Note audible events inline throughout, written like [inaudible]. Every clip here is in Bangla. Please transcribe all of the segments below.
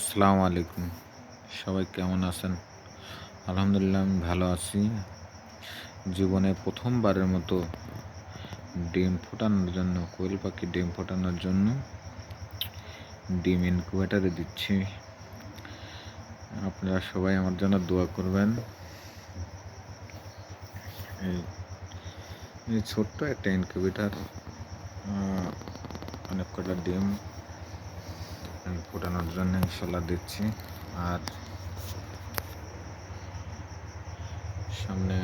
আসসালামু আলাইকুম। সবাই কেমন আছেন? আলহামদুলিল্লাহ, আমি ভালো আছি। জীবনে প্রথমবারের মতো ডিম ফোটানোর জন্য, কোয়েল পাখি ডিম ফোটানোর জন্য ডিম ইনকুবেটারে দিচ্ছি। আপনারা সবাই আমার জন্য দোয়া করবেন। এই ছোট্ট একটা ইনকিউবেটার অনেক কটা ডিম আমি ফোটানোর জন্য ইনশাল্লাহ দিচ্ছি। আর সামনে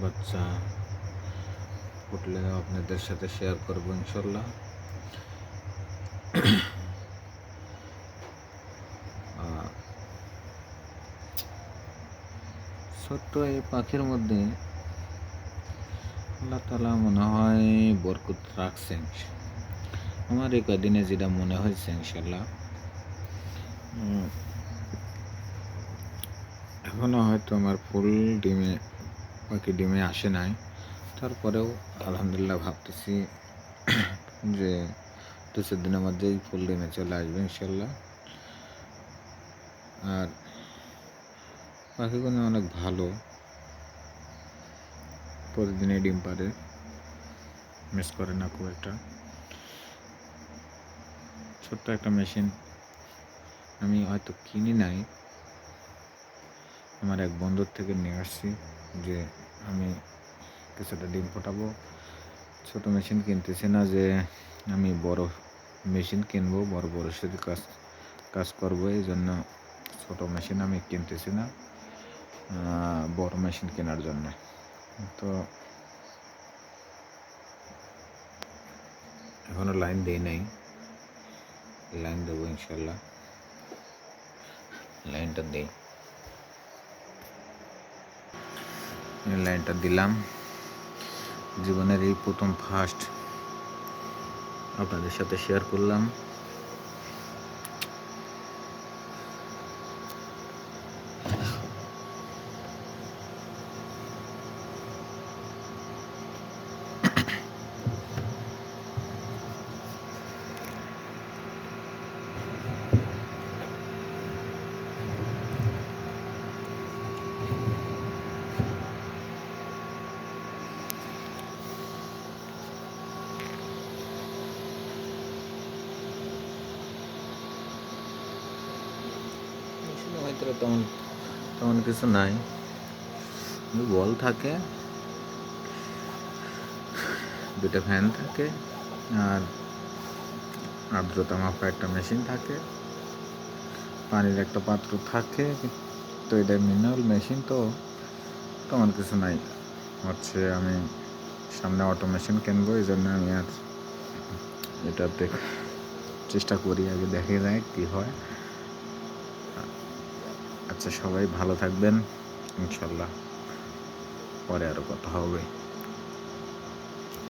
বাচ্চা ফুটলে আপনাদের সাথে শেয়ার করব ইনশাল্লাহ। ছোট্ট এই পাখির মধ্যে আল্লাহ তালা মনে হয় বরকত রাখছেন। আমার এই কদিনে যেটা মনে হয়েছে ইনশাল্লাহ উম, এখনও হয়তো আমার ফুল ডিমে পাখি ডিমে আসে নাই। তারপরেও আলহামদুলিল্লাহ ভাবতেছি [clears throat] যে দু চার দিনের মধ্যেই ফুল ডিমে চলে আসবে ইনশাল্লাহ আর পাখিগুলো অনেক ভালো। প্রতিদিনে ডিম পারে মিস করে না খুব একটা। ছোট্ট একটা মেশিন আমি হয়তো কিনি নাই। আমার এক বন্ধুর থেকে নিয়ে আসছি যে আমি কিছুটা ডিম ফোটাবো ছোট মেশিন কিনতেছি না যে আমি বড় মেশিন কিনবো, বড় বড় সাথে কাজ কাজ করব। এই জন্য ছোট মেশিন আমি কিনতেছি না বড় মেশিন কেনার জন্য। তো এখনও লাইন দেই নাই। লাইন দেবো ইনশাল্লাহ। লাইনটা দেই। লাইনটা দিলাম। জীবনের এই প্রথম ফার্স্ট আপনাদের সাথে শেয়ার করলাম। ভিতরে তেমন তেমন কিছু নাই। বল থাকে দুটো ফ্যান থাকে, আর আর্দ্রতা মাপা একটা মেশিন থাকে। পানির একটা পাত্র থাকে তো এটা মিনারেল মেশিন তো তেমন কিছু নাই। হচ্ছে আমি সামনে অটো মেশিন কিনবো এই জন্য আমি আর এটাতে চেষ্টা করি, আগে দেখে যায় কী হয়। আচ্ছা সবাই ভালো থাকবেন। ইনশাল্লাহ পরে আরও কথা হবে।